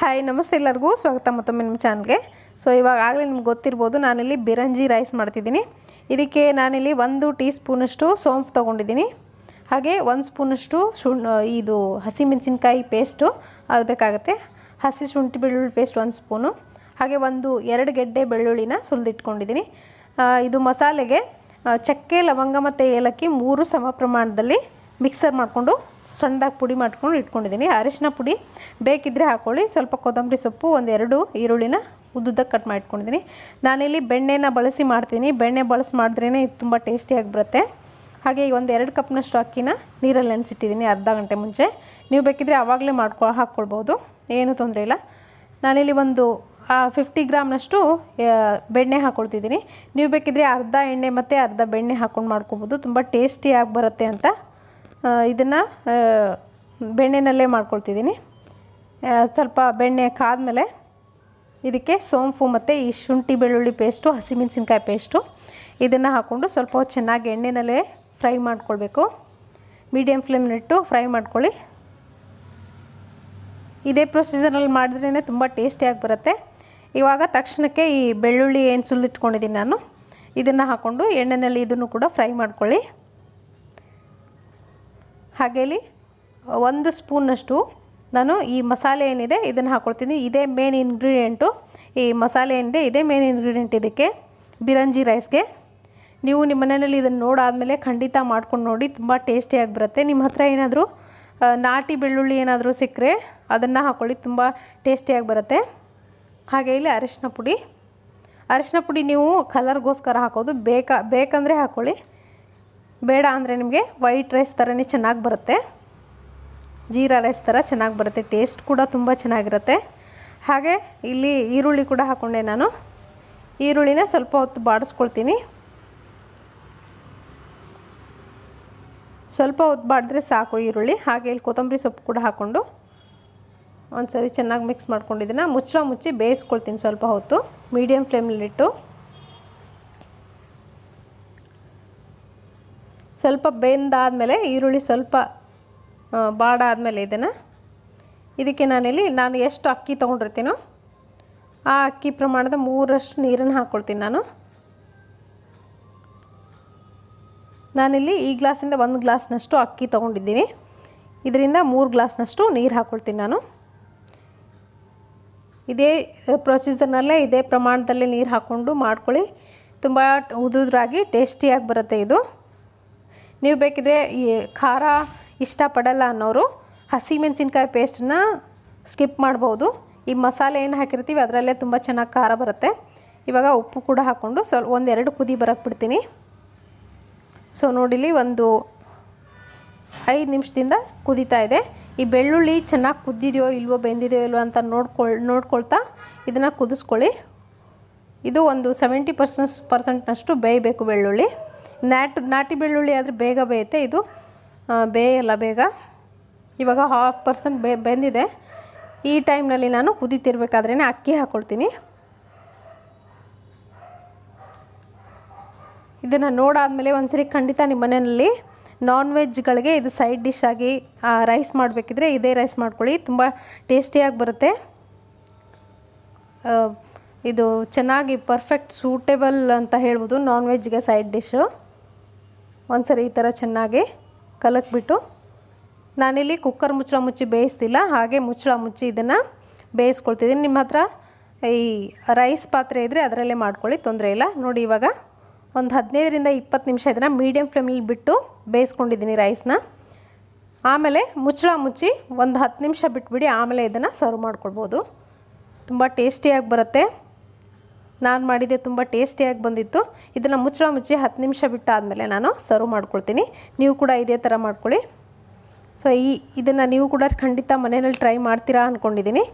Hi ನಮಸ್ತೆ ಎಲ್ಲರಿಗೂ. ಸ್ವಾಗತ ಮತ್ತೊಮ್ಮೆ ನಿಮ್ಮ ಚಾನಲ್ಗೆ. ಸೊ ಇವಾಗ ಆಗಲೇ ನಿಮ್ಗೆ ಗೊತ್ತಿರ್ಬೋದು, ನಾನಿಲ್ಲಿ ಬಿರಂಜಿ ರೈಸ್ ಮಾಡ್ತಿದ್ದೀನಿ. ಇದಕ್ಕೆ ನಾನಿಲ್ಲಿ ಒಂದು ಟೀ ಸ್ಪೂನಷ್ಟು ಸೋಂಪು ತೊಗೊಂಡಿದ್ದೀನಿ. ಹಾಗೆ ಒಂದು ಸ್ಪೂನಷ್ಟು ಶುಣ್ ಇದು ಹಸಿಮೆಣಸಿನ್ಕಾಯಿ ಪೇಸ್ಟು, ಅದು ಬೇಕಾಗುತ್ತೆ. ಹಸಿ ಶುಂಠಿ ಬೆಳ್ಳುಳ್ಳಿ ಪೇಸ್ಟ್ ಒಂದು ಸ್ಪೂನು. ಹಾಗೆ ಒಂದು ಎರಡು ಗೆಡ್ಡೆ ಬೆಳ್ಳುಳ್ಳಿನ ಸುಲಿದಿಟ್ಕೊಂಡಿದ್ದೀನಿ. ಇದು ಮಸಾಲೆಗೆ ಚಕ್ಕೆ, ಲವಂಗ ಮತ್ತು ಏಲಕ್ಕಿ ಮೂರು ಸಮ ಪ್ರಮಾಣದಲ್ಲಿ ಮಿಕ್ಸರ್ ಮಾಡಿಕೊಂಡು ಸಣ್ಣದಾಗಿ ಪುಡಿ ಮಾಡ್ಕೊಂಡು ಇಟ್ಕೊಂಡಿದ್ದೀನಿ. ಅರಿಶಿನ ಪುಡಿ ಬೇಕಿದ್ದರೆ ಹಾಕ್ಕೊಳ್ಳಿ ಸ್ವಲ್ಪ ಕೊತ್ತಂಬರಿ ಸೊಪ್ಪು ಒಂದೆರಡು ಈರುಳ್ಳಿನ ಉದ್ದುದ್ದಕ್ಕೆ ಕಟ್ ಮಾಡಿಟ್ಕೊಂಡಿದ್ದೀನಿ ನಾನಿಲ್ಲಿ ಬೆಣ್ಣೆನ ಬಳಸಿ ಮಾಡ್ತೀನಿ. ಬೆಣ್ಣೆ ಬಳಸಿ ಮಾಡಿದ್ರೇ ಇದು ತುಂಬ ಟೇಸ್ಟಿಯಾಗಿ ಬರುತ್ತೆ. ಹಾಗೆ ಒಂದು ಎರಡು ಕಪ್ನಷ್ಟು ಅಕ್ಕಿನ ನೀರಲ್ಲಿ ನೆನೆಸಿಟ್ಟಿದ್ದೀನಿ ಅರ್ಧ ಗಂಟೆ ಮುಂಚೆ. ನೀವು ಬೇಕಿದ್ದರೆ ಆವಾಗಲೇ ಮಾಡ್ಕೊ, ಹಾಕ್ಕೊಳ್ಬೋದು. ಏನೂ ತೊಂದರೆ ಇಲ್ಲ. ನಾನಿಲ್ಲಿ ಒಂದು ಫಿಫ್ಟಿ ಗ್ರಾಮ್ನಷ್ಟು ಬೆಣ್ಣೆ ಹಾಕ್ಕೊಳ್ತಿದ್ದೀನಿ ನೀವು ಬೇಕಿದ್ದರೆ ಅರ್ಧ ಎಣ್ಣೆ ಮತ್ತು ಅರ್ಧ ಬೆಣ್ಣೆ ಹಾಕ್ಕೊಂಡು ಮಾಡ್ಕೊಬೋದು. ತುಂಬ ಟೇಸ್ಟಿಯಾಗಿ ಬರುತ್ತೆ ಅಂತ ಇದನ್ನು ಬೆಣ್ಣೆನಲ್ಲೇ ಮಾಡ್ಕೊಳ್ತಿದ್ದೀನಿ. ಸ್ವಲ್ಪ ಬೆಣ್ಣೆ ಕಾದ್ಮೇಲೆ ಇದಕ್ಕೆ ಸೋಂಪು ಮತ್ತು ಈ ಶುಂಠಿ ಬೆಳ್ಳುಳ್ಳಿ ಪೇಸ್ಟು, ಹಸಿಮೆಣಸಿನ್ಕಾಯಿ ಪೇಸ್ಟು ಇದನ್ನು ಹಾಕ್ಕೊಂಡು ಸ್ವಲ್ಪ ಚೆನ್ನಾಗಿ ಎಣ್ಣೆನಲ್ಲೇ ಫ್ರೈ ಮಾಡ್ಕೊಳ್ಬೇಕು. ಮೀಡಿಯಮ್ ಫ್ಲೇಮ್ನಿಟ್ಟು ಫ್ರೈ ಮಾಡ್ಕೊಳ್ಳಿ. ಇದೇ ಪ್ರೊಸೀಜರಲ್ಲಿ ಮಾಡಿದ್ರೇ ತುಂಬ ಟೇಸ್ಟಿಯಾಗಿ ಬರುತ್ತೆ. ಇವಾಗ ತಕ್ಷಣಕ್ಕೆ ಈ ಬೆಳ್ಳುಳ್ಳಿ ಏನು ಸುಲಿಟ್ಕೊಂಡಿದ್ದೀನಿ ನಾನು, ಇದನ್ನು ಹಾಕ್ಕೊಂಡು ಎಣ್ಣೆನಲ್ಲಿ ಇದನ್ನು ಕೂಡ ಫ್ರೈ ಮಾಡ್ಕೊಳ್ಳಿ. ಹಾಗೆ ಇಲ್ಲಿ ಒಂದು ಸ್ಪೂನಷ್ಟು ನಾನು ಈ ಮಸಾಲೆ ಏನಿದೆ ಇದನ್ನು ಹಾಕ್ಕೊಳ್ತೀನಿ ಇದೇ ಮೇನ್ ಇಂಗ್ರೀಡಿಯೆಂಟು ಈ ಮಸಾಲೆ ಏನಿದೆ ಇದೇ ಮೇನ್ ಇಂಗ್ರೀಡಿಯೆಂಟ್ ಇದಕ್ಕೆ ಬಿರಂಜಿ ರೈಸ್ಗೆ ನೀವು ನಿಮ್ಮ ಮನೆಯಲ್ಲಿ ಇದನ್ನು ನೋಡಾದಮೇಲೆ ಖಂಡಿತ ಮಾಡ್ಕೊಂಡು ನೋಡಿ, ತುಂಬ ಟೇಸ್ಟಿಯಾಗಿ ಬರುತ್ತೆ. ನಿಮ್ಮ ಹತ್ರ ಏನಾದರೂ ನಾಟಿ ಬೆಳ್ಳುಳ್ಳಿ ಏನಾದರೂ ಸಿಕ್ಕರೆ ಅದನ್ನು ಹಾಕ್ಕೊಳ್ಳಿ ತುಂಬ ಟೇಸ್ಟಿಯಾಗಿ ಬರುತ್ತೆ. ಹಾಗೆ ಇಲ್ಲಿ ಅರಿಶಿನ ಪುಡಿ. ಅರಿಶಿನ ಪುಡಿ ನೀವು ಕಲರ್ಗೋಸ್ಕರ ಹಾಕೋದು, ಬೇಕಾ, ಬೇಕಂದರೆ ಹಾಕ್ಕೊಳ್ಳಿ ಬೇಡ ಅಂದರೆ ನಿಮಗೆ ವೈಟ್ ರೈಸ್ ಥರನೇ ಚೆನ್ನಾಗಿ ಬರುತ್ತೆ. ಜೀರಾ ರೈಸ್ ಥರ ಚೆನ್ನಾಗಿ ಬರುತ್ತೆ. ಟೇಸ್ಟ್ ಕೂಡ ತುಂಬ ಚೆನ್ನಾಗಿರುತ್ತೆ. ಹಾಗೆ ಇಲ್ಲಿ ಈರುಳ್ಳಿ ಕೂಡ ಹಾಕ್ಕೊಂಡೆ ನಾನು. ಈರುಳ್ಳಿನ ಸ್ವಲ್ಪ ಹೊತ್ತು ಬಾಡಿಸ್ಕೊಳ್ತೀನಿ. ಸ್ವಲ್ಪ ಹೊತ್ತು ಬಾಡಿದ್ರೆ ಸಾಕು ಈರುಳ್ಳಿ. ಹಾಗೆ ಇಲ್ಲಿ ಕೊತ್ತಂಬರಿ ಸೊಪ್ಪು ಕೂಡ ಹಾಕ್ಕೊಂಡು ಒಂದು ಸರಿ ಚೆನ್ನಾಗಿ ಮಿಕ್ಸ್ ಮಾಡ್ಕೊಂಡಿದ್ದೀನಿ ಮುಚ್ಚಳ ಮುಚ್ಚಿ ಬೇಯಿಸ್ಕೊಳ್ತೀನಿ ಸ್ವಲ್ಪ ಹೊತ್ತು. ಮೀಡಿಯಮ್ ಫ್ಲೇಮ್ನಲ್ಲಿಟ್ಟು ಸ್ವಲ್ಪ ಬೆಂದಾದಮೇಲೆ ಈರುಳ್ಳಿ ಸ್ವಲ್ಪ ಬಾಡಾದಮೇಲೆ ಇದನ್ನು. ಇದಕ್ಕೆ ನಾನಿಲ್ಲಿ, ನಾನು ಎಷ್ಟು ಅಕ್ಕಿ ತೊಗೊಂಡಿರ್ತೀನೋ ಆ ಅಕ್ಕಿ ಪ್ರಮಾಣದ ಮೂರಷ್ಟು ನೀರನ್ನು ಹಾಕ್ಕೊಳ್ತೀನಿ ನಾನು. ನಾನಿಲ್ಲಿ ಈ ಗ್ಲಾಸಿಂದ ಒಂದು ಗ್ಲಾಸ್ನಷ್ಟು ಅಕ್ಕಿ ತೊಗೊಂಡಿದ್ದೀನಿ. ಇದರಿಂದ ಮೂರು ಗ್ಲಾಸ್ನಷ್ಟು ನೀರು ಹಾಕ್ಕೊಳ್ತೀನಿ ನಾನು. ಇದೇ ಪ್ರೊಸೀಜರ್ನಲ್ಲೇ ಇದೇ ಪ್ರಮಾಣದಲ್ಲಿ ನೀರು ಹಾಕ್ಕೊಂಡು ಮಾಡ್ಕೊಳ್ಳಿ. ತುಂಬ ಉದುದ್ರಾಗಿ ಟೇಸ್ಟಿಯಾಗಿ ಬರುತ್ತೆ ಇದು. ನೀವು ಬೇಕಿದ್ರೆ ಈ ಖಾರ ಇಷ್ಟಪಡಲ್ಲ ಅನ್ನೋರು ಹಸಿಮೆಣಸಿನ್ಕಾಯಿ ಪೇಸ್ಟನ್ನ ಸ್ಕಿಪ್ ಮಾಡ್ಬೋದು. ಈ ಮಸಾಲೆ ಏನು ಹಾಕಿರ್ತೀವಿ ಅದರಲ್ಲೇ ತುಂಬ ಚೆನ್ನಾಗಿ ಖಾರ ಬರುತ್ತೆ. ಇವಾಗ ಉಪ್ಪು ಕೂಡ ಹಾಕ್ಕೊಂಡು ಸ್ವಲ್ಪ ಒಂದೆರಡು ಕುದಿ ಬರೋಕ್ಕೆ ಬಿಡ್ತೀನಿ. ಸೊ ನೋಡಿಲಿ ಒಂದು ಐದು ನಿಮಿಷದಿಂದ ಕುದೀತಾ ಇದೆ. ಈ ಬೆಳ್ಳುಳ್ಳಿ ಚೆನ್ನಾಗಿ ಕುದ್ದಿದೆಯೋ ಇಲ್ವೋ ಬೆಂದಿದೆಯೋ ಇಲ್ವೋ ಅಂತ ನೋಡ್ಕೊಳ್, ನೋಡ್ಕೊಳ್ತಾ ಇದನ್ನು ಕುದಿಸ್ಕೊಳ್ಳಿ. ಇದು ಒಂದು ಸೆವೆಂಟಿ ಪರ್ಸೆಂಟ್ ಪರ್ಸೆಂಟ್ನಷ್ಟು ಬೇಯಬೇಕು ಬೆಳ್ಳುಳ್ಳಿ. ನಾಟ್ ನಾಟಿ ಬೆಳ್ಳುಳ್ಳಿ ಆದರೆ ಬೇಗ ಬೇಯುತ್ತೆ ಇದು. ಬೇಯಲ್ಲ ಬೇಗ. ಇವಾಗ ಹಾಫ್ ಪರ್ಸೆಂಟ್ ಬೆ, ಬೆಂದಿದೆ. ಈ ಟೈಮ್ನಲ್ಲಿ ನಾನು ಕುದೀತಿರ್ಬೇಕಾದ್ರೇ ಅಕ್ಕಿ ಹಾಕ್ಕೊಳ್ತೀನಿ ಇದನ್ನು ನೋಡಾದಮೇಲೆ ಒಂದ್ಸರಿ ಖಂಡಿತ ನಿಮ್ಮ ಮನೆಯಲ್ಲಿ ನಾನ್ ವೆಜ್ಗಳಿಗೆ ಇದು ಸೈಡ್ ಡಿಶ್ ಆಗಿ ರೈಸ್ ಮಾಡಬೇಕಿದ್ರೆ ಇದೇ ರೈಸ್ ಮಾಡ್ಕೊಳ್ಳಿ. ತುಂಬ ಟೇಸ್ಟಿಯಾಗಿ ಬರುತ್ತೆ. ಇದು ಚೆನ್ನಾಗಿ ಪರ್ಫೆಕ್ಟ್ ಸೂಟೇಬಲ್ ಅಂತ ಹೇಳ್ಬೋದು ನಾನ್ ವೆಜ್ಗೆ ಸೈಡ್ ಡಿಶ್ಶು ಒಂದ್ಸರಿ ಈ ಥರ ಚೆನ್ನಾಗಿ ಕಲಕ್ಬಿಟ್ಟು ನಾನಿಲ್ಲಿ ಕುಕ್ಕರ್ ಮುಚ್ಚಳ ಮುಚ್ಚಿ ಬೇಯಿಸ್ತಿಲ್ಲ, ಹಾಗೆ ಮುಚ್ಚಳ ಮುಚ್ಚಿ ಇದನ್ನು ಬೇಯಿಸ್ಕೊಳ್ತಿದ್ದೀನಿ. ನಿಮ್ಮ ಹತ್ರ ಈ ರೈಸ್ ಪಾತ್ರೆ ಇದ್ದರೆ ಅದರಲ್ಲೇ ಮಾಡ್ಕೊಳ್ಳಿ, ತೊಂದರೆ ಇಲ್ಲ. ನೋಡಿ ಇವಾಗ ಒಂದು ಹದಿನೈದರಿಂದ ಇಪ್ಪತ್ತು ನಿಮಿಷ ಇದನ್ನು ಮೀಡಿಯಮ್ ಫ್ಲೇಮಲ್ಲಿ ಬಿಟ್ಟು ಬೇಯಿಸ್ಕೊಂಡಿದ್ದೀನಿ ರೈಸ್ನ. ಆಮೇಲೆ ಮುಚ್ಚಳ ಮುಚ್ಚಿ ಒಂದು ಹತ್ತು ನಿಮಿಷ ಬಿಟ್ಬಿಡಿ, ಆಮೇಲೆ ಇದನ್ನು ಸರ್ವ್ ಮಾಡ್ಕೊಳ್ಬೋದು. ತುಂಬ ಟೇಸ್ಟಿಯಾಗಿ ಬರುತ್ತೆ. ನಾನು ಮಾಡಿದ್ದೆ ತುಂಬ ಟೇಸ್ಟಿಯಾಗಿ ಬಂದಿತ್ತು. ಇದನ್ನು ಮುಚ್ಚಳ ಮುಚ್ಚಿ ಹತ್ತು ನಿಮಿಷ ಬಿಟ್ಟಾದಮೇಲೆ ನಾನು ಸರ್ವ್ ಮಾಡ್ಕೊಳ್ತೀನಿ. ನೀವು ಕೂಡ ಇದೇ ಥರ ಮಾಡ್ಕೊಳ್ಳಿ. ಸೊ ಈ ಇದನ್ನು ನೀವು ಕೂಡ ಖಂಡಿತ ಮನೆಯಲ್ಲಿ ಟ್ರೈ ಮಾಡ್ತೀರಾ ಅಂದ್ಕೊಂಡಿದ್ದೀನಿ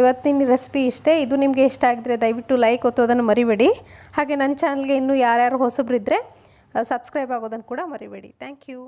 ಇವತ್ತಿನ ರೆಸಿಪಿ ಇಷ್ಟೇ. ಇದು ನಿಮಗೆ ಇಷ್ಟ ಆಗಿದ್ರೆ ದಯವಿಟ್ಟು ಲೈಕ್ ಒತ್ತೋದನ್ನು ಮರಿಬೇಡಿ. ಹಾಗೆ ನನ್ನ ಚಾನಲ್ಗೆ ಇನ್ನೂ ಯಾರ್ಯಾರು ಹೊಸಬ್ರಿದ್ದರೆ ಸಬ್ಸ್ಕ್ರೈಬ್ ಆಗೋದನ್ನು ಕೂಡ ಮರಿಬೇಡಿ. Thank you